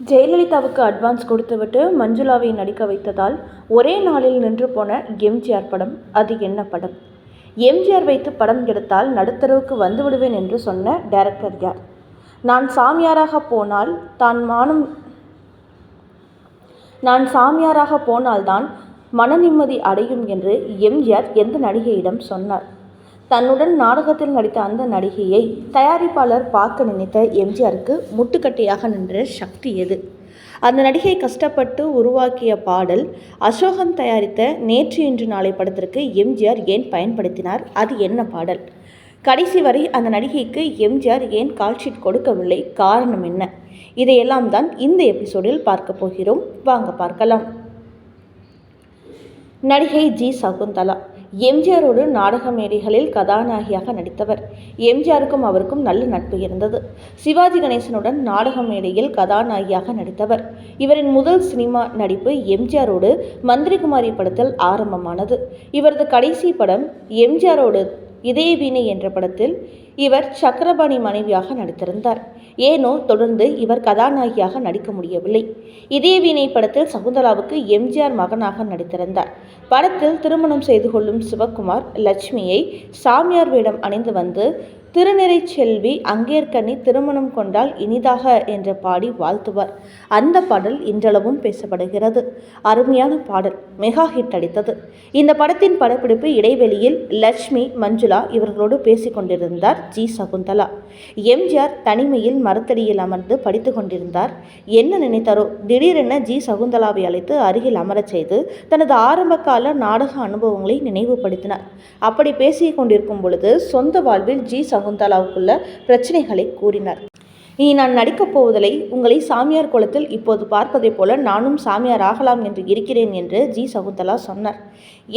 ஜெயலலிதாவுக்கு அட்வான்ஸ் கொடுத்துவிட்டு மஞ்சுளாவை நடிக்க வைத்ததால் ஒரே நாளில் நின்று போன எம்ஜிஆர் படம் அது என்ன படம்? எம்ஜிஆர் வைத்து படம் எடுத்தால் நடுத்தரவுக்கு வந்து விடுவேன் என்று சொன்ன டைரக்டர் யார்? நான் சாமியாராக போனால் தான் மானம் நான் சாமியாராக போனால்தான் மன நிம்மதி அடையும் என்று எம்ஜிஆர் எந்த நடிகையிடம் சொன்னார்? தன்னுடன் நாடகத்தில் நடித்த அந்த நடிகையை தயாரிப்பாளர் பார்க்க நினைத்த எம்ஜிஆருக்கு முட்டுக்கட்டையாக நின்ற சக்தி எது? அந்த நடிகை கஷ்டப்பட்டு உருவாக்கிய பாடல் அசோகன் தயாரித்த நேற்று இன்று நாளை படத்திற்கு எம்ஜிஆர் ஏன் பயன்படுத்தினார்? அது என்ன பாடல்? கடைசி வரை அந்த நடிகைக்கு எம்ஜிஆர் ஏன் கால்ஷீட் கொடுக்கவில்லை? காரணம் என்ன? இதையெல்லாம் தான் இந்த எபிசோடில் பார்க்க போகிறோம். வாங்க பார்க்கலாம். நடிகை ஜி சகுந்தலா. எம்ஜிஆரோடு நாடக மேடைகளில் கதாநாயகியாக நடித்தவர். எம்ஜிஆருக்கும் அவருக்கும் நல்ல நட்பு இருந்தது. சிவாஜி கணேசனுடன் நாடக மேடையில் கதாநாயகியாக நடித்தவர். இவரின் முதல் சினிமா நடிப்பு எம்ஜிஆரோடு மந்திரிகுமாரி படத்தில் ஆரம்பமானது. இவரது கடைசி படம் எம்ஜிஆரோடு இதய வீணை என்ற படத்தில் இவர் சக்கரபாணி மனைவியாக நடித்திருந்தார். ஏனோ தொடர்ந்து இவர் கதாநாயகியாக நடிக்க முடியவில்லை. இதே வீணை படத்தில் சகுந்தலாவுக்கு எம்ஜிஆர் மகனாக நடித்திருந்தார். படத்தில் திருமணம் செய்து கொள்ளும் சிவகுமார் லட்சுமியை சாமியார் வேடம் அணிந்து வந்து திருநிறை செல்வி அங்கேற்கனி திருமணம் கொண்டால் இனிதாக என்று பாடி வாழ்த்துவார். அந்த பாடல் இன்றளவும் பேசப்படுகிறது. அருமையான பாடல். மெகா ஹிட் அடித்தது. இந்த படத்தின் படப்பிடிப்பு இடைவெளியில் லட்சுமி மஞ்சுளா இவர்களோடு பேசிக்கொண்டிருந்தார் ஜி. சகுந்தலா. எம்ஜிஆர் தனிமையில் மரத்தடியில் அமர்ந்து படித்து கொண்டிருந்தார். என்ன நினைத்தாரோ? திடீரென ஜி. சகுந்தலாவை அழைத்து அருகில் அமரச் செய்து தனது ஆரம்பகால நாடக அனுபவங்களை நினைவுபடுத்தினார். அப்படி பேசிக் கொண்டிருக்கும் பொழுது சொந்த வாழ்வில் ஜி. சகு சகுந்தலாவுக்குள்ள பிரச்சனைகளை கூறினார். இனி நான் நடிக்கப் போவதில்லை. உங்களை சாமியார் குளத்தில் இப்போது பார்ப்பதைப் போல நானும் சாமியார் ஆகலாம் என்று இருக்கிறேன் என்று ஜி. சகுந்தலா சொன்னார்.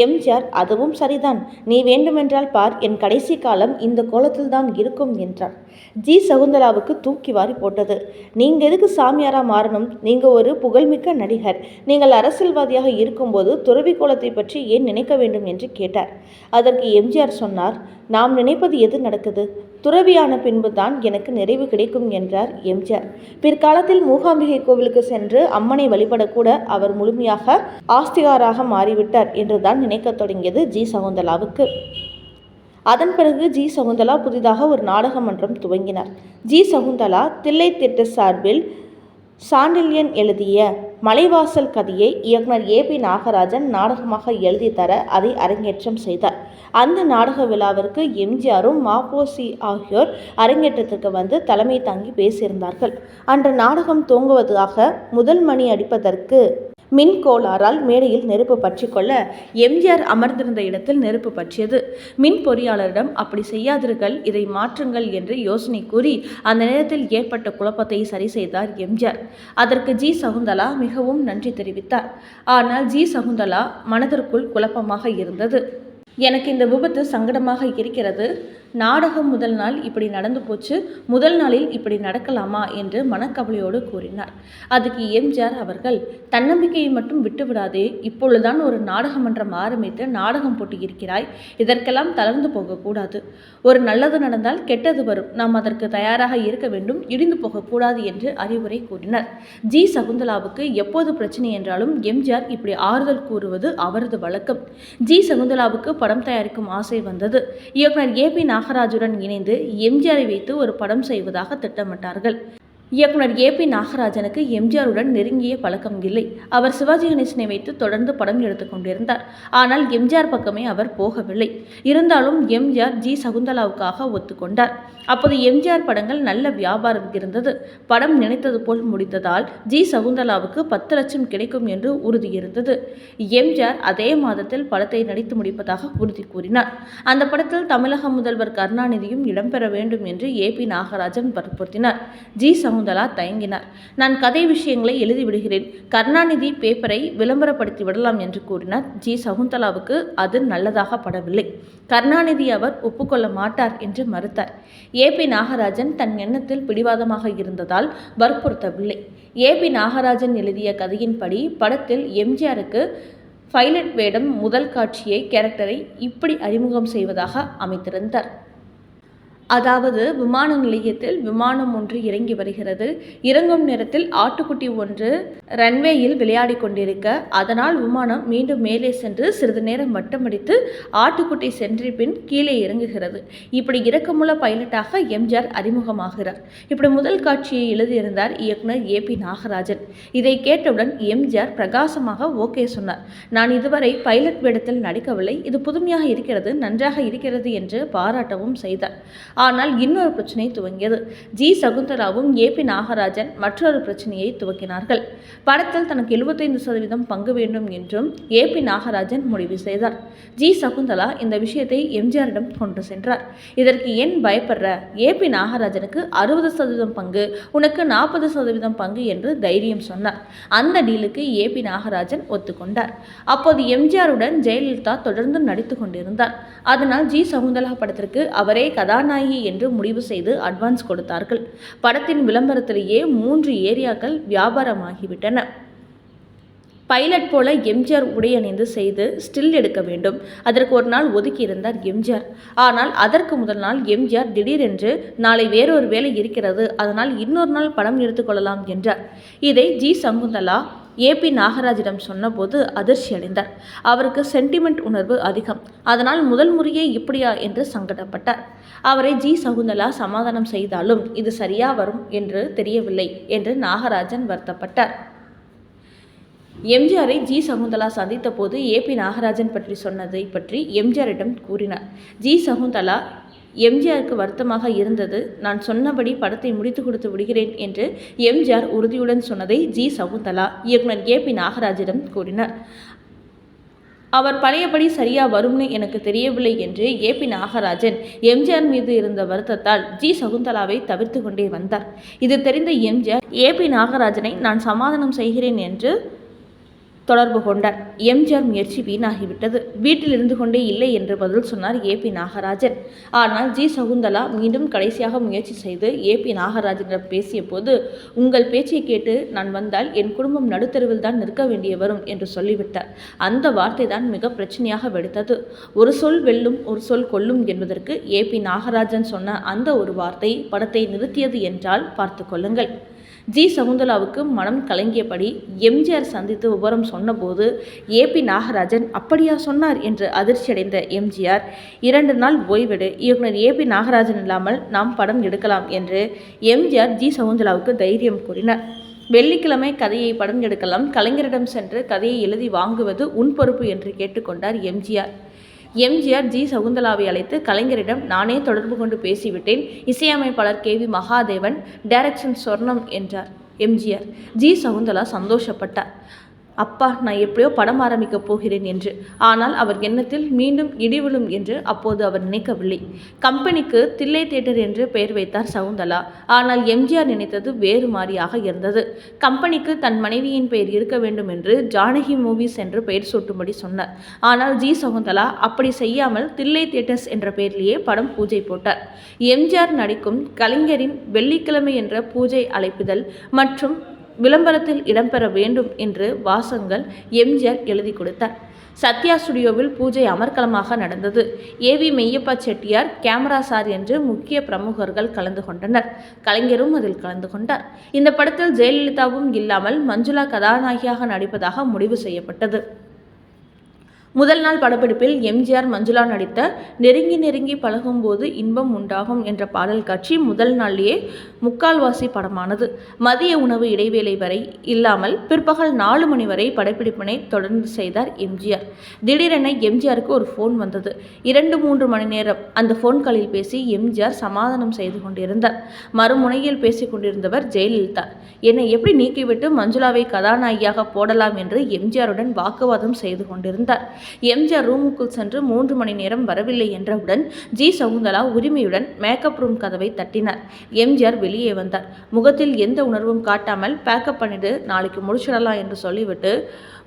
எம்ஜிஆர் அதுவும் சரிதான். நீ வேண்டுமென்றால் பார். என் கடைசி காலம் இந்த கோலத்தில் தான் இருக்கும் என்றார். ஜி. சகுந்தலாவுக்கு தூக்கி வாரி போட்டது. நீங்க எதுக்கு சாமியாரா மாறணும்? நீங்க ஒரு புகழ்மிக்க நடிகர். நீங்கள் அரசியல்வாதியாக இருக்கும்போது துறவி கோலத்தை பற்றி ஏன் நினைக்க வேண்டும் என்று கேட்டார். அதற்கு எம்ஜிஆர் சொன்னார் நாம் நினைப்பது எது நடக்குது? துறவியான பின்பு தான் எனக்கு நிறைவு கிடைக்கும் என்றார் எம்ஜிஆர். பிற்காலத்தில் மூகாம்பிகை கோவிலுக்கு சென்று அம்மனை வழிபடக்கூட அவர் முழுமையாக ஆஸ்திகாராக மாறிவிட்டார் என்றுதான் நினைக்கத் தொடங்கியது ஜி. சகுந்தலாவுக்கு. அதன் பிறகு ஜி. சகுந்தலா புதிதாக ஒரு நாடக மன்றம் துவங்கினார். ஜி. சகுந்தலா தில்லை திட்ட சார்பில் சாண்டில்யன் எழுதிய மலைவாசல் கதையை இயக்குனர் ஏ பி நாகராஜன் நாடகமாக எழுதி தர அதை அரங்கேற்றம் செய்தார். அந்த நாடக விழாவிற்கு எம்ஜிஆரும் மாப்போசி ஆகியோர் அரங்கேற்றத்திற்கு வந்து தலைமை தாங்கி பேசியிருந்தார்கள். அன்று நாடகம் தூங்குவதாக முதல் மணி அடிப்பதற்கு மின் கோளாறால் மேடையில் நெருப்பு பற்றிக்கொள்ள எம்ஜிஆர் அமர்ந்திருந்த இடத்தில் நெருப்பு பற்றியது. மின் பொறியாளரிடம் அப்படி செய்யாதீர்கள் இதை மாற்றுங்கள் என்று யோசனை கூறி அந்த நேரத்தில் ஏற்பட்ட குழப்பத்தை சரி செய்தார் எம்ஜிஆர் அதற்கு ஜி சகுந்தலா மிகவும் நன்றி தெரிவித்தார். ஆனால் ஜி சகுந்தலா மனதிற்குள் குழப்பமாக இருந்தது. எனக்கு இந்த விபத்து சங்கடமாக இருக்கிறது. நாடகம் முதல் நாள் இப்படி நடந்து போச்சு முதல் நாளில் இப்படி நடக்கலாமா என்று மனக்கவலையோடு கூறினார். அதுக்கு எம்ஜிஆர் அவர்கள் தன்னம்பிக்கையை மட்டும் விட்டுவிடாதே இப்பொழுதுதான் ஒரு நாடக மன்றம் ஆரம்பித்து நாடகம் போட்டு இருக்கிறாய் இதற்கெல்லாம் தளர்ந்து போகக்கூடாது. ஒரு நல்லது நடந்தால் கெட்டது வரும் நாம் அதற்கு தயாராக இருக்க வேண்டும் இடிந்து போகக்கூடாது என்று அறிவுரை கூறினார். ஜி. சகுந்தலாவுக்கு எப்போது பிரச்சனை என்றாலும் எம்ஜிஆர் இப்படி ஆறுதல் கூறுவது அவரது வழக்கம். ஜி. சகுந்தலாவுக்கு படம் தயாரிக்கும் ஆசை வந்தது. இயக்குனர் ஏ. பி. நாகராஜுடன் இணைந்து எம்ஜிஆரை வைத்து ஒரு படம் செய்வதாக திட்டமிட்டார்கள். இயக்குனர் ஏ பி நாகராஜனுக்கு எம்ஜிஆருடன் நெருங்கிய பழக்கம் இல்லை. அவர் சிவாஜி கணேசனை வைத்து தொடர்ந்து படம் எடுத்துக் கொண்டிருந்தார். ஆனால் எம்ஜிஆர் பக்கமே அவர் போகவில்லை. இருந்தாலும் எம்ஜிஆர் ஜி. சகுந்தலாவுக்காக ஒத்துக்கொண்டார் அப்போது எம்ஜிஆர் படங்கள் நல்ல வியாபாரம் இருந்தது. படம் நினைத்தது போல் முடிந்ததால் ஜி. சகுந்தலாவுக்கு பத்து லட்சம் கிடைக்கும் என்று உறுதி இருந்தது. எம்ஜிஆர் அதே மாதத்தில் படத்தை நடித்து முடிப்பதாக உறுதி கூறினார். அந்த படத்தில் தமிழக முதல்வர் கருணாநிதியும் இடம்பெற வேண்டும் என்று ஏ பி நாகராஜன் வற்புறுத்தினார். ஜி. சகுந்தலா தயங்கினார். நான் கதை விஷயங்களை எழுதிவிடுகிறேன். கருணாநிதி பேப்பரை விளம்பரப்படுத்தி விடலாம் என்று கூறினார். ஜி. சகுந்தலாவுக்கு அது நல்லதாக படவில்லை. கருணாநிதி அவர் ஒப்புக்கொள்ள மாட்டார் என்று மறுத்தார். ஏ. பி. நாகராஜன் தன் எண்ணத்தில் பிடிவாதமாக இருந்ததால் வற்புறுத்தவில்லை. ஏ. பி. நாகராஜன் எழுதிய கதையின்படி படத்தில் எம்ஜிஆருக்கு பைலட் வேடம் முதல் காட்சியை கேரக்டரை இப்படி அறிமுகம் செய்வதாக அமைத்திருந்தார். அதாவது விமான நிலையத்தில் விமானம் ஒன்று இறங்கி வருகிறது. இறங்கும் நேரத்தில் ஆட்டுக்குட்டி ஒன்று ரன்வேயில் விளையாடி கொண்டிருக்க அதனால் விமானம் மீண்டும் மேலே சென்று சிறிது நேரம் வட்டமடித்து ஆட்டுக்குட்டி சென்ற பின் கீழே இறங்குகிறது. இப்படி இறக்கமுள்ள பைலட்டாக எம்ஜிஆர் அறிமுகமாகிறார். இப்படி முதல் காட்சியை எழுதியிருந்தார் இயக்குனர் ஏ பி நாகராஜன். இதை கேட்டவுடன் எம்ஜிஆர் பிரகாசமாக ஓகே சொன்னார். நான் இதுவரை பைலட் வேடத்தில் நடிக்கவில்லை. இது புதுமையாக இருக்கிறது நன்றாக இருக்கிறது என்று பாராட்டவும் செய்தார். ஆனால் இன்னொரு பிரச்சனை துவங்கியது. ஜி. சகுந்தலாவும் ஏ. பி. நாகராஜன் மற்றொரு பிரச்சனையை துவக்கினார்கள். படத்தில் தனக்கு எழுபத்தைந்து சதவீதம் பங்கு வேண்டும் என்றும் ஏ. பி. நாகராஜன் முடிவு செய்தார். ஜி. சகுந்தலா இந்த விஷயத்தை எம்ஜிஆரிடம் கொண்டு சென்றார். இதற்கு ஏன் பயப்படுற? ஏ. பி. நாகராஜனுக்கு அறுபது சதவீதம் பங்கு உனக்கு நாற்பது சதவீதம் பங்கு என்று தைரியம் சொன்னார். அந்த டீலுக்கு ஏ. பி. நாகராஜன் ஒத்துக்கொண்டார். அப்போது எம்ஜிஆருடன் ஜெயலலிதா தொடர்ந்து நடித்து கொண்டிருந்தார். அதனால் ஜி. சகுந்தலா படத்திற்கு அவரே கதாநாயகி என்று முடிவு செய்து அட்வான்ஸ் கொடுத்தார்கள். படத்தின் விளம்பரத்திலேயே மூன்று ஏரியாக்கள் வியாபாரமாகிவிட்டன. பைலட் போல எம்ஜிஆர் உடை அணிந்து செய்து ஸ்டில் எடுக்க வேண்டும். அதற்கு ஒரு நாள் ஒதுக்கி இருந்தார் எம்ஜிஆர். ஆனால் அதற்கு முதல் நாள் எம்ஜிஆர் திடீரென்று நாளை வேறொரு வேலை இருக்கிறது அதனால் இன்னொரு நாள் படம் எடுத்துக்கொள்ளலாம் என்றார். இதை ஜி சங்குந்தலா ஏ பி நாகராஜிடம் சொன்னபோது அதிர்ச்சி அடைந்தார். அவருக்கு சென்டிமெண்ட் உணர்வு அதிகம். அதனால் முதல் முறையே இப்படியா என்று சங்கடப்பட்டார். அவரை ஜி. சகுந்தலா சமாதானம் செய்தாலும் இது சரியா வரும் என்று தெரியவில்லை என்று நாகராஜன் வருத்தப்பட்டார். எம்ஜிஆரை ஜி சகுந்தலா சந்தித்த போது ஏ பி நாகராஜன் பற்றி சொன்னதை பற்றி எம்ஜிஆரிடம் கூறினார். ஜி. சகுந்தலா எம்ஜிஆருக்கு வருத்தமாக இருந்தது. நான் சொன்னபடி படத்தை முடித்து கொடுத்து விடுகிறேன் என்று எம்ஜிஆர் உறுதியுடன் சொன்னதை ஜி. சகுந்தலா இயக்குனர் ஏ. பி. நாகராஜிடம் கூறினார். அவர் பழையபடி சரியா வரும்னு எனக்கு தெரியவில்லை என்று ஏ. பி. நாகராஜன் எம்ஜிஆர் மீது இருந்த வருத்தத்தால் ஜி. சகுந்தலாவை தவிர்த்து கொண்டே வந்தார். இது தெரிந்த எம்ஜிஆர் ஏ. பி. நாகராஜனை நான் சமாதானம் செய்கிறேன் என்று தொடர்பு கொண்டார் எம்ஜிஆர் முயற்சி வீணாகிவிட்டது. வீட்டில் இருந்து கொண்டே இல்லை என்று பதில் சொன்னார் ஏ பி நாகராஜன். ஆனால் ஜி சகுந்தலா மீண்டும் கடைசியாக முயற்சி செய்து ஏ பி நாகராஜனிடம் பேசிய போது உங்கள் பேச்சை கேட்டு நான் வந்தால் என் குடும்பம் நடுத்தருவில் தான் நிற்க வேண்டிய வரும் என்று சொல்லிவிட்டார். அந்த வார்த்தை தான் மிக பிரச்சனையாக வெடித்தது. ஒரு சொல் வெல்லும் ஒரு சொல் கொல்லும் என்பதற்கு ஏ பி நாகராஜன் சொன்ன அந்த ஒரு வார்த்தை படத்தை நிறுத்தியது என்றால் பார்த்து கொள்ளுங்கள். ஜி. சகுந்தலாவுக்கு மனம் கலங்கியபடி எம்ஜிஆர் சந்தித்து விவரம் சொன்னபோது ஏ. பி. நாகராஜன் அப்படியா சொன்னார் என்று அதிர்ச்சியடைந்த எம்ஜிஆர் இரண்டு நாள் ஓய்வெடு இயக்குனர் ஏ. பி. நாகராஜன் இல்லாமல் நாம் படம் எடுக்கலாம் என்று எம்ஜிஆர் ஜி. சகுந்தலாவுக்கு தைரியம் கூறினார். வெள்ளிக்கிழமை கதையை படம் எடுக்கலாம் கலைஞரிடம் சென்று கதையை எழுதி வாங்குவது உன் பொறுப்பு என்று கேட்டுக்கொண்டார் எம்ஜிஆர். எம்ஜிஆர் ஜி. சகுந்தலாவை அழைத்து கலைஞரிடம் நானே தொடர்பு கொண்டு பேசிவிட்டேன். இசையமைப்பாளர் K. V. Mahadevan direction Sornam என்றார். MGR G. சகுந்தலா சந்தோஷப்பட்டார். அப்பா நான் எப்படியோ படம் ஆரம்பிக்கப் போகிறேன் என்று. ஆனால் அவர் எண்ணத்தில் மீண்டும் இடிவிழும் என்று அப்போது அவர் நினைக்கவில்லை. கம்பெனிக்கு தில்லை தேட்டர் என்று பெயர் வைத்தார் சவுந்தலா. ஆனால் எம்ஜிஆர் நினைத்தது வேறு மாதிரியாக இருந்தது. கம்பெனிக்கு தன் மனைவியின் பெயர் இருக்க வேண்டும் என்று ஜானகி மூவிஸ் என்று பெயர் சூட்டும்படி சொன்னார். ஆனால் ஜி. சகுந்தலா அப்படி செய்யாமல் தில்லை தேட்டர்ஸ் என்ற பெயரிலேயே படம் பூஜை போட்டார். எம்ஜிஆர் நடிக்கும் கலைஞரின் வெள்ளிக்கிழமை என்ற பூஜை அழைப்புதல் மற்றும் விளம்பரத்தில் இடம்பெற வேண்டும் என்று வாசங்கள் எம்ஜிஆர் எழுதி கொடுத்தார். சத்யா ஸ்டுடியோவில் பூஜை அமர்க்கலமாக நடந்தது. AV Meiyappa Chettiar camera sir என்று முக்கிய பிரமுகர்கள் கலந்து கொண்டனர். கலைஞரும் அதில் கலந்து கொண்டார். இந்த படத்தில் ஜெயலலிதாவும் இல்லாமல் மஞ்சுளா கதாநாயகியாக நடிப்பதாக முடிவு செய்யப்பட்டது. முதல் நாள் படப்பிடிப்பில் எம்ஜிஆர் மஞ்சுளா நடித்த நெருங்கி நெருங்கி பழகும்போது இன்பம் உண்டாகும் என்ற பாடல் காட்சி முதல் நாளிலேயே முக்கால்வாசி படமானது. மதிய உணவு இடைவேளை வரை இல்லாமல் பிற்பகல் நாலு மணி வரை படப்பிடிப்பினை தொடர்ந்து செய்தார் எம்ஜிஆர். திடீரென எம்ஜிஆருக்கு ஒரு ஃபோன் வந்தது. இரண்டு மூன்று மணி நேரம் அந்த ஃபோன் காலில் பேசி எம்ஜிஆர் சமாதானம் செய்து கொண்டிருந்தார். மறுமுனையில் பேசிக் கொண்டிருந்தவர் ஜெயலலிதா. என்னை எப்படி நீக்கிவிட்டு மஞ்சுளாவை கதாநாயகியாக போடலாம் என்று எம்ஜிஆருடன் வாக்குவாதம் செய்து கொண்டிருந்தார். எம்ஜிஆர் ரூமுக்குள் சென்று மூன்று மணி நேரம் வரவில்லை என்றவுடன் ஜி. சகுந்தலா உரிமையுடன் மேக்கப் ரூம் கதவை தட்டினார். எம்ஜிஆர் வெளியே வந்தார். முகத்தில் எந்த உணர்வும் காட்டாமல் பேக்கப் பண்ணிட்டு நாளைக்கு முடிச்சிடலாம் என்று சொல்லிவிட்டு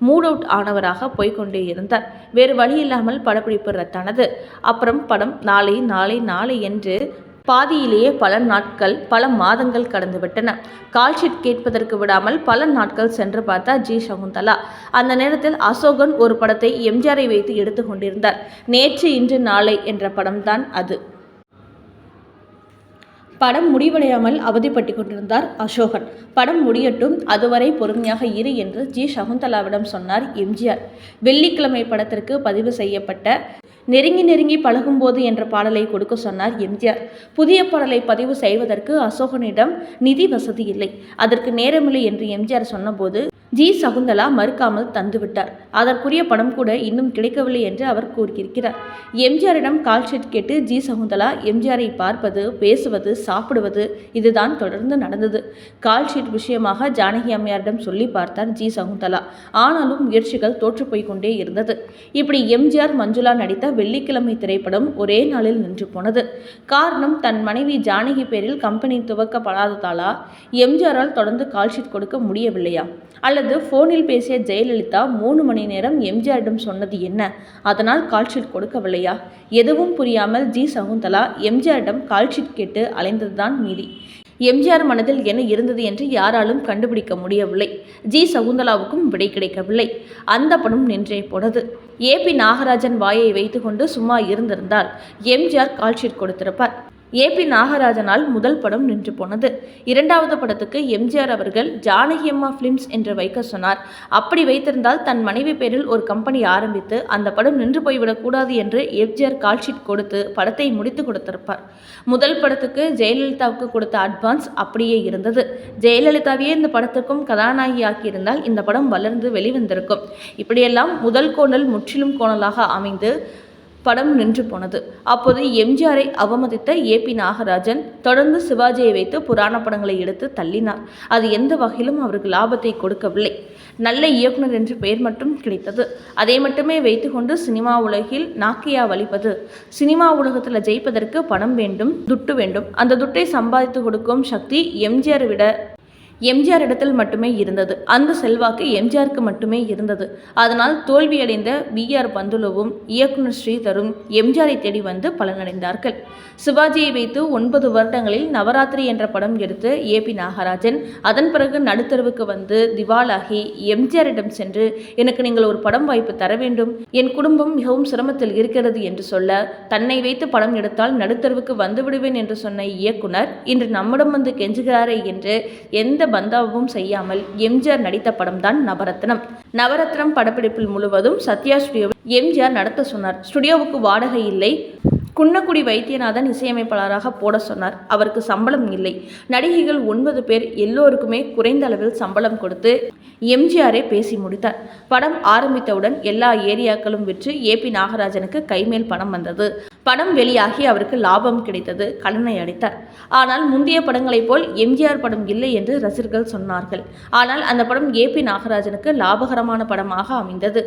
மூட் அவுட் ஆனவராக போய்கொண்டே இருந்தார். வேறு வழி இல்லாமல் படப்பிடிப்பு ரத்தானது. அப்புறம் படம் நாளை நாளை நாளை என்று பாதியிலேயே பல நாட்கள் பல மாதங்கள் கடந்துவிட்டன. கால்ஷீட் கேட்பதற்கு விடாமல் பல நாட்கள் சென்று பார்த்தா ஜி. சகுந்தலா. அந்த நேரத்தில் அசோகன் ஒரு படத்தை எம்ஜிஆரை வைத்து எடுத்து கொண்டிருந்தார். நேற்று இன்று நாளை என்ற படம்தான் அது. படம் முடிவடையாமல் அவதிப்பட்டு கொண்டிருந்தார் அசோகன். படம் முடியட்டும் அதுவரை பொறுமையாக இரு என்று ஜி. சகுந்தலாவிடம் சொன்னார் எம்ஜிஆர். வெள்ளிக்கிழமை படத்திற்கு பதிவு செய்யப்பட்ட நெருங்கி நெருங்கி பழகும்போது என்ற பாடலை கொடுக்க சொன்னார் எம்ஜிஆர். புதிய பாடலை பதிவு செய்வதற்கு அசோகனிடம் நிதி வசதி இல்லை. அதற்கு நேரமில்லை என்று எம்ஜிஆர் சொன்னபோது ஜி. சகுந்தலா மறுக்காமல் தந்துவிட்டார். அதற்குரிய பணம் கூட இன்னும் கிடைக்கவில்லை என்று அவர் கூறியிருக்கிறார். எம்ஜிஆரிடம் கால் ஷீட் கேட்டு ஜி. சகுந்தலா எம்ஜிஆரை பார்ப்பது பேசுவது சாப்பிடுவது இதுதான் தொடர்ந்து நடந்தது. கால் ஷீட் விஷயமாக ஜானகி அம்மையாரிடம் சொல்லி பார்த்தார் ஜி. சகுந்தலா. ஆனாலும் முயற்சிகள் தோற்றுப்போய் கொண்டே இருந்தது. இப்படி எம்ஜிஆர் மஞ்சுளா நடித்த வெள்ளிக்கிழமை திரைப்படம் ஒரே நாளில் நின்று போனது. காரணம் தன் மனைவி ஜானகி பேரில் கம்பெனி துவக்கப்படாததாலா? எம்ஜிஆரால் தொடர்ந்து கால் ஷீட் கொடுக்க முடியவில்லையா? அல்லது ஃபோனில் பேசிய ஜெயலலிதா மூணு மணி நேரம் எம்ஜிஆரிடம் சொன்னது என்ன? அதனால் கால்ஷீட் கொடுக்கவில்லையா? எதுவும் புரியாமல் ஜி. சகுந்தலா எம்ஜிஆரிடம் கால்ஷீட் கேட்டு அலைந்ததுதான் மீதி. எம்ஜிஆர் மனதில் என்ன இருந்தது என்று யாராலும் கண்டுபிடிக்க முடியவில்லை. ஜி. சகுந்தலாவுக்கும் விடை கிடைக்கவில்லை. அந்த படம் நின்றே போனது. பி. நாகராஜன் வாயை வைத்துக்கொண்டு சும்மா இருந்திருந்தால் எம்ஜிஆர் கால்ஷீட் கொடுத்திருப்பார். ஏபி நாகராஜனால் முதல் படம் நின்று போனது. இரண்டாவது படத்துக்கு எம்ஜிஆர் அவர்கள் ஜானகி அம்மா ஃபிலிம்ஸ் என்று வைக்க சொன்னார். அப்படி வைத்திருந்தால் தன் மனைவி பேரில் ஒரு கம்பெனி ஆரம்பித்து அந்த படம் நின்று போய்விடக்கூடாது என்று எம்ஜிஆர் கால்ஷீட் கொடுத்து படத்தை முடித்து கொடுத்திருப்பார். முதல் படத்துக்கு ஜெயலலிதாவுக்கு கொடுத்த அட்வான்ஸ் அப்படியே இருந்தது. ஜெயலலிதாவையே இந்த படத்துக்கும் கதாநாயகி ஆக்கியிருந்தால் இந்த படம் வளர்ந்து வெளிவந்திருக்கும். இப்படியெல்லாம் முதல் கோணல் முற்றிலும் கோணலாக அமைந்து படம் நின்று போனது. அப்போது எம்ஜிஆரை அவமதித்த ஏபி நாகராஜன் தொடர்ந்து சிவாஜியை வைத்து புராண படங்களை எடுத்து தள்ளினார். அது எந்த வகையிலும் அவருக்கு லாபத்தை கொடுக்கவில்லை. நல்ல இயக்குனர் என்று பெயர் மட்டும் கிடைத்தது. அதை மட்டுமே வைத்துக்கொண்டு சினிமா உலகில் நாக்கியா வலிப்பது. சினிமா உலகத்தில் ஜெயிப்பதற்கு பணம் வேண்டும் துட்டு வேண்டும். அந்த துட்டை சம்பாதித்து கொடுக்கும் சக்தி எம்ஜிஆரை விட எம்ஜிஆர் இடத்தில் மட்டுமே இருந்தது. அந்த செல்வாக்கு எம்ஜிஆருக்கு மட்டுமே இருந்தது. அதனால் தோல்வியடைந்த பிஆர் பந்துலுவும் இயக்குனர் ஸ்ரீதரும் எம்ஜிஆரை தேடி வந்து பலனடைந்தார்கள். சிவாஜியை வைத்து ஒன்பது வருடங்களில் நவராத்திரி என்ற படம் எடுத்து ஏ. பி. நாகராஜன் அதன் பிறகு நடுத்தருவுக்கு வந்து திவாலாகி எம்ஜிஆரிடம் சென்று எனக்கு நீங்கள் ஒரு படம் வாய்ப்பு தர வேண்டும். என் குடும்பம் மிகவும் சிரமத்தில் இருக்கிறது என்று சொல்ல தன்னை வைத்து படம் எடுத்தால் நடுத்தருவுக்கு வந்துவிடுவேன் என்று சொன்ன இயக்குனர் இன்று நம்மிடம் வந்து கெஞ்சுகிறாரே என்று எந்த பந்தாவும் செய்யாமல் எம்ஜிஆர் நடித்த படம் தான் நவரத்னம். நவரத்னம் படப்பிடிப்பில் முழுவதும் சத்யா ஸ்டுடியோவில் எம்ஜிஆர் நடத்த சொன்னார். ஸ்டுடியோவுக்கு வாடகை இல்லை. குன்னக்குடி வைத்தியநாதன் இசையமைப்பாளராக போட சொன்னார். அவருக்கு சம்பளம் இல்லை. நடிகைகள் ஒன்பது பேர் எல்லோருக்குமே குறைந்த அளவில் சம்பளம் கொடுத்து எம்ஜிஆரே பேசி முடித்தார். படம் ஆரம்பித்தவுடன் எல்லா ஏரியாக்களும் விற்று ஏபி நாகராஜனுக்கு கைமேல் பணம் வந்தது. படம் வெளியாகி அவருக்கு லாபம் கிடைத்தது. கடனை அடைத்தார். ஆனால் முந்தைய படங்களைப் போல் எம்ஜிஆர் படம் இல்லை என்று ரசிகர்கள் சொன்னார்கள். ஆனால் அந்த படம் ஏபி நாகராஜனுக்கு லாபகரமான படமாக அமைந்தது.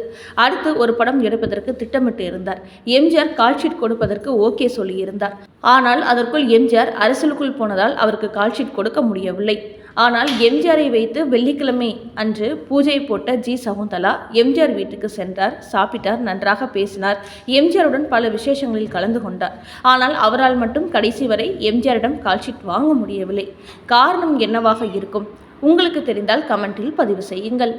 அடுத்து ஒரு படம் எடுப்பதற்கு திட்டமிட்டு இருந்தார். எம்ஜிஆர் கால்ஷீட் கொடுப்பதற்கு ஓகே சொல்லியிருந்தார். ஆனால் அதற்குள் எம்ஜிஆர் அரசியலுக்குள் போனதால் அவருக்கு கால்ஷீட் கொடுக்க முடியவில்லை. ஆனால் எம்ஜிஆரை வைத்து வெள்ளிக்கிழமை அன்று பூஜை போட்ட ஜி. சகுந்தலா எம்ஜிஆர் வீட்டுக்கு சென்றார். சாப்பிட்டார். நன்றாக பேசினார். எம்ஜிஆருடன் பல விசேஷங்களில் கலந்து கொண்டார். ஆனால் அவரால் மட்டும் கடைசி வரை எம்ஜிஆரிடம் கால்ஷீட் வாங்க முடியவில்லை. காரணம் என்னவாக இருக்கும்? உங்களுக்கு தெரிந்தால் கமெண்டில் பதிவு செய்யுங்கள்.